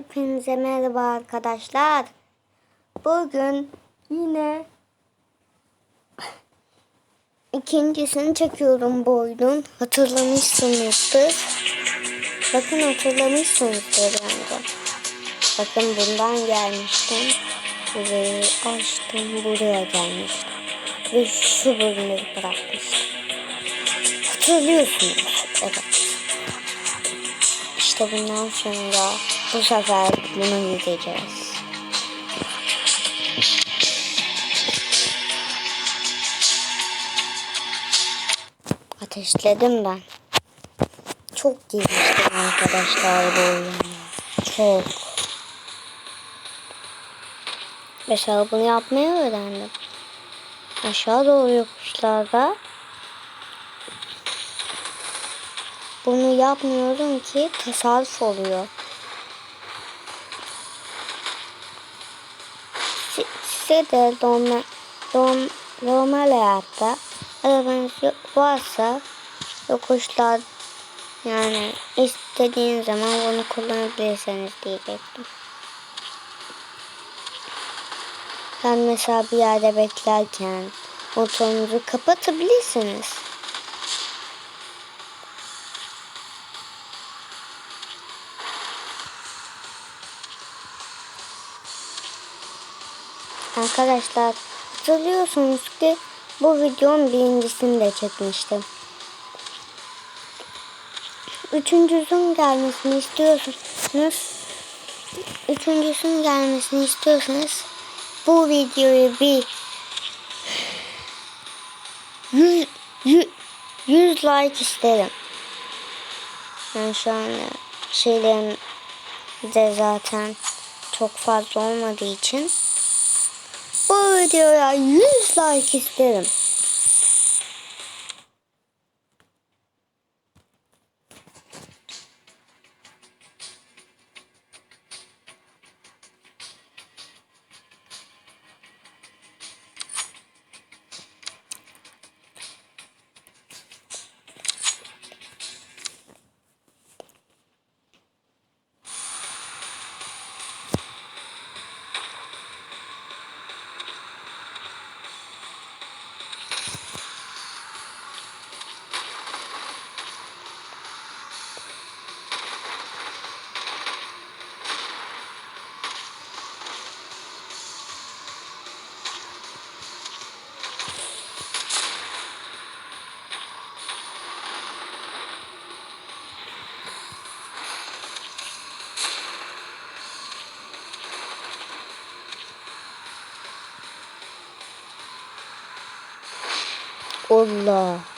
Hepinize merhaba arkadaşlar. Bugün yine ikincisini çekiyorum bu oyunun. Hatırlamışsınızdır. Bakın hatırlamışsınızdır bence. Bakın bundan gelmiştim. Burayı açtım. Buraya gelmiştim. Ve şu bölümü bırakmıştım. Hatırlıyorsunuz. Evet. İşte bundan sonra bu sefer bunu gideceğiz. Ateşledim ben. Çok geliştim arkadaşlar bu oyunu. Çok. Mesela bunu yapmayı öğrendim. Aşağı doğru yokuşlarda bunu yapmıyorum ki tasarruf oluyor. Si- Size de normal, normal, hayatta arabanız varsa yokuşlar yani istediğin zaman bunu kullanabilirsiniz diyecektim. Ben mesela bir yerde beklerken motorunuzu kapatabilirsiniz. Arkadaşlar hatırlıyorsunuz ki bu videonun birincisini de çekmiştim. Üçüncüsünün gelmesini istiyorsanız üçüncüsünün gelmesini istiyorsanız bu videoyu bir 100, 100, 100 like isterim. Ben şu an şeylerim de zaten çok fazla olmadığı için videoya 100 like isterim. Allah.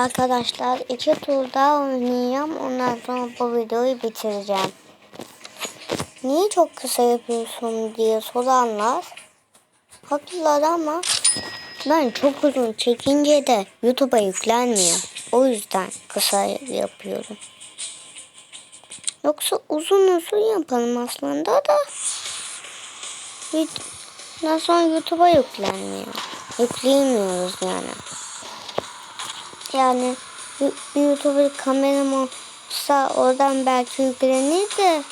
Arkadaşlar iki tur daha oynayacağım. Ondan sonra bu videoyu bitireceğim. Niye çok kısa yapıyorsun diye soranlar haklılar ama ben çok uzun çekince de YouTube'a yüklenmiyor. O yüzden kısa yapıyorum. Yoksa uzun uzun yapalım aslında da. Ondan sonra YouTube'a yüklenmiyor. Yükleyemiyoruz yani. Yani bir YouTuber kameram olsa oradan belki yüklenir de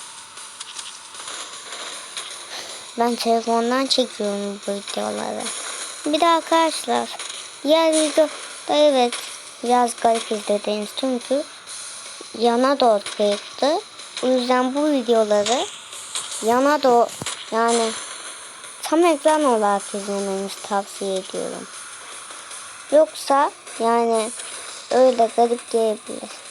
ben telefondan çekiyorum bu videoları. Bir de arkadaşlar diğer videoda evet biraz garip izlediniz çünkü yana doğru kayıttı. O yüzden bu videoları yana doğru yani tam ekran olarak izlemenizi tavsiye ediyorum. Yoksa yani öyle garip gelebilir.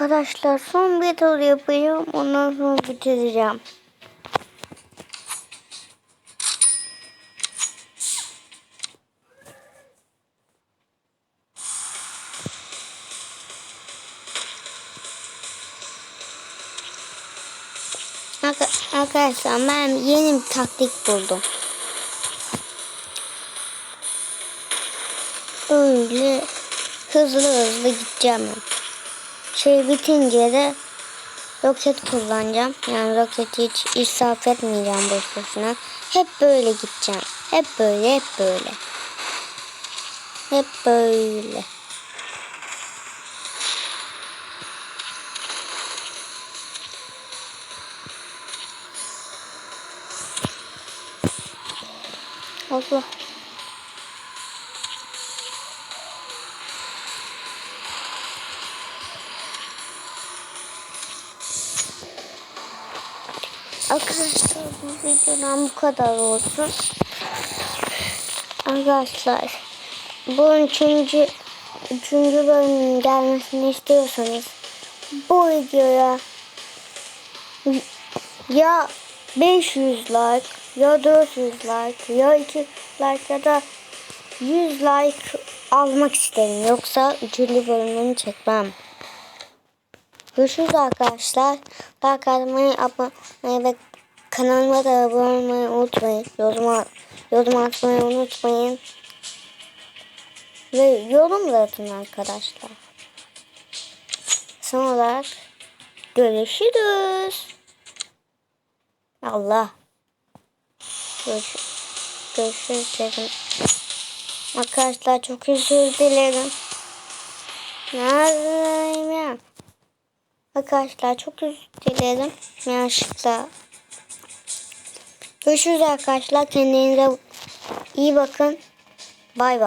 Arkadaşlar son bir tur yapayım. Ondan sonra bitireceğim. Arka- Arkadaşlar ben yeni bir taktik buldum. Öyle hızlı hızlı gideceğim. Şey bitince de roket kullanacağım. Yani roketi hiç israf etmeyeceğim boş. Hep böyle gideceğim. Hep böyle, hep böyle. Hep böyle. Allah. Arkadaşlar bu videodan bu kadar olsun. Arkadaşlar bu üçüncü, üçüncü bölümün gelmesini istiyorsanız bu videoya ya 500 like ya 400 like ya 2 like ya da 100 like almak isterim. Yoksa üçüncü bölümünü çekmem. Görüşürüz arkadaşlar. Like atmayı, abone ve kanalıma da abone olmayı unutmayın. Yorum, yorum atmayı unutmayın. Ve yorum da atın arkadaşlar. Son olarak görüşürüz. Allah. Görüş görüşürüz. Arkadaşlar çok özür dilerim. Neredeyim ya? Arkadaşlar çok özür dilerim. Yanlışlıkla. Görüşürüz arkadaşlar. Kendinize iyi bakın. Bay bay.